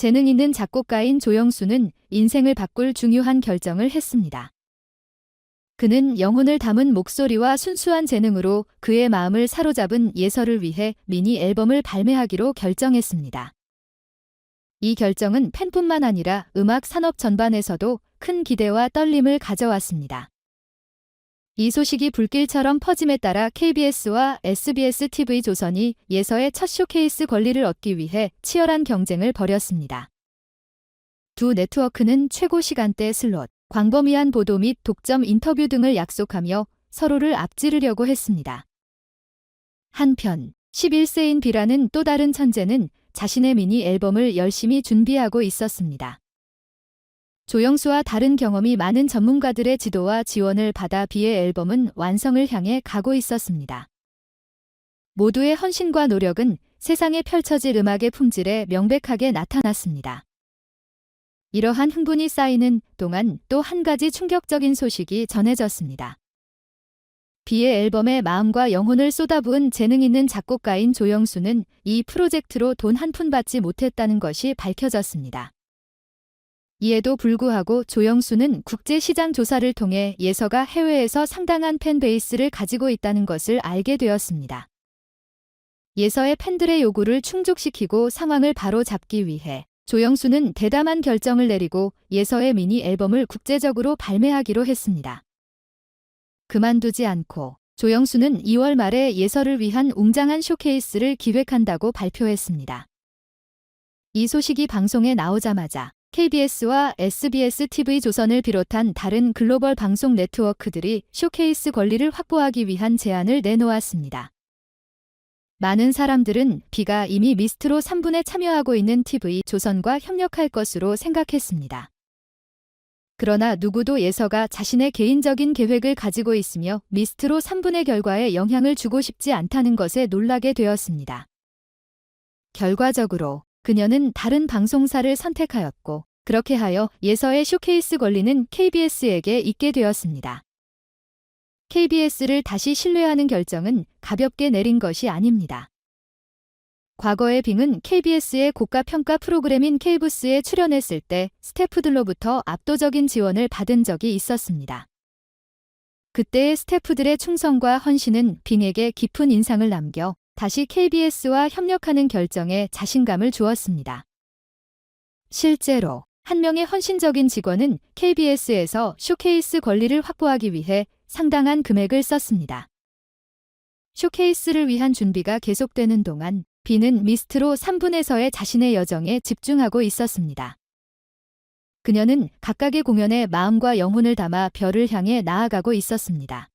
재능 있는 작곡가인 조영수는 인생을 바꿀 중요한 결정을 했습니다. 그는 영혼을 담은 목소리와 순수한 재능으로 그의 마음을 사로잡은 예서를 위해 미니 앨범을 발매하기로 결정했습니다. 이 결정은 팬뿐만 아니라 음악 산업 전반에서도 큰 기대와 떨림을 가져왔습니다. 이 소식이 불길처럼 퍼짐에 따라 KBS와 SBS TV 조선이 예서의 첫 쇼케이스 권리를 얻기 위해 치열한 경쟁을 벌였습니다. 두 네트워크는 최고 시간대 슬롯, 광범위한 보도 및 독점 인터뷰 등을 약속하며 서로를 앞지르려고 했습니다. 한편 11세인 비라는 또 다른 천재는 자신의 미니 앨범을 열심히 준비하고 있었습니다. 조영수와 다른 경험이 많은 전문가들의 지도와 지원을 받아 비의 앨범은 완성을 향해 가고 있었습니다. 모두의 헌신과 노력은 세상에 펼쳐질 음악의 품질에 명백하게 나타났습니다. 이러한 흥분이 쌓이는 동안 또 한 가지 충격적인 소식이 전해졌습니다. 비의 앨범에 마음과 영혼을 쏟아부은 재능 있는 작곡가인 조영수는 이 프로젝트로 돈 한 푼 받지 못했다는 것이 밝혀졌습니다. 이에도 불구하고 조영수는 국제시장 조사를 통해 예서가 해외에서 상당한 팬베이스를 가지고 있다는 것을 알게 되었습니다. 예서의 팬들의 요구를 충족시키고 상황을 바로 잡기 위해 조영수는 대담한 결정을 내리고 예서의 미니 앨범을 국제적으로 발매하기로 했습니다. 그만두지 않고 조영수는 2월 말에 예서를 위한 웅장한 쇼케이스를 기획한다고 발표했습니다. 이 소식이 방송에 나오자마자 KBS와 SBS TV 조선을 비롯한 다른 글로벌 방송 네트워크들이 쇼케이스 권리를 확보하기 위한 제안을 내놓았습니다. 많은 사람들은 비가 이미 미스트로 3분에 참여하고 있는 TV 조선과 협력할 것으로 생각했습니다. 그러나 누구도 예서가 자신의 개인적인 계획을 가지고 있으며 미스트로 3분의 결과에 영향을 주고 싶지 않다는 것에 놀라게 되었습니다. 결과적으로 그녀는 다른 방송사를 선택하였고 그렇게 하여 예서의 쇼케이스 권리는 KBS에게 있게 되었습니다. KBS를 다시 신뢰하는 결정은 가볍게 내린 것이 아닙니다. 과거의 빙은 KBS의 고가 평가 프로그램인 K부스에 출연했을 때 스태프들로부터 압도적인 지원을 받은 적이 있었습니다. 그때의 스태프들의 충성과 헌신은 빙에게 깊은 인상을 남겨 다시 KBS와 협력하는 결정에 자신감을 주었습니다. 실제로 한 명의 헌신적인 직원은 KBS에서 쇼케이스 권리를 확보하기 위해 상당한 금액을 썼습니다. 쇼케이스를 위한 준비가 계속되는 동안 비는 미스트로 3분에서의 자신의 여정에 집중하고 있었습니다. 그녀는 각각의 공연에 마음과 영혼을 담아 별을 향해 나아가고 있었습니다.